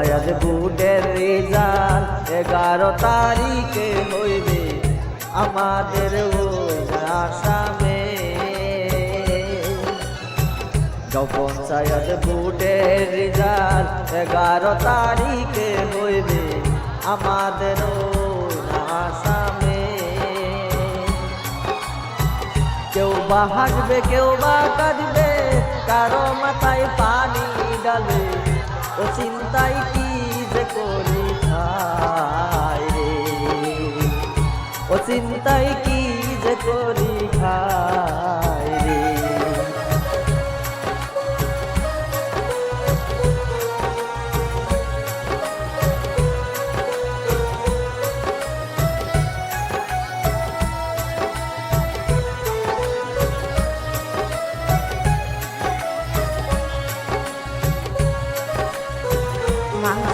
পঞ্চায়েত বুটের রেজাল্ট এগারো তারিখে হইবে আমাদের আসামে। গাঁও পঞ্চায়েত বুটের রেজাল্ট এগারো তারিখে হইবে আমাদের আসামে। কেউ বা হাসবে, কেউ বা কাঁদবে, কারও মাথায় পানি ডালবে ও চিন্তাই কি যে করি খাই রে? ও চিন্তাই কি যে করি খাই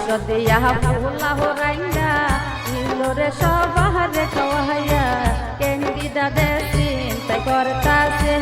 মাংস দিয়া ফুলা হরাইয়া নিলরে সবারে খাওয়াইয়া ক্যান্ডিডা দে চিন্তা করতাছে।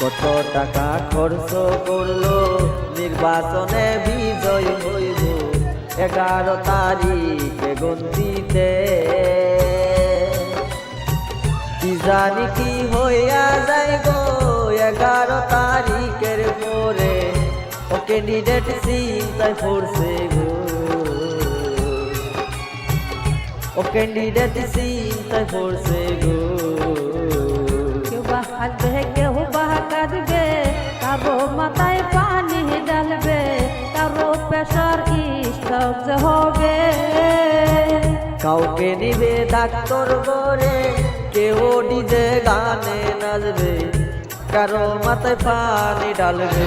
কত টাকা খরচ করল? নির্বাচনে বিজয় হইব। এগারো তারিখে গন্তিতে কি জানি কি হইয়া যাই গো, এগারো তারিখের পরে। ও ক্যান্ডিডেট চিন্তায় পড়ছে গো। ও ক্যান্ডিডেট চিন্তায় পড়ছে গো। কাউকে নিবে ডাক্তার করে কেউ ডিজে গানে নাচবে কারও মাথায় পানি ডালবে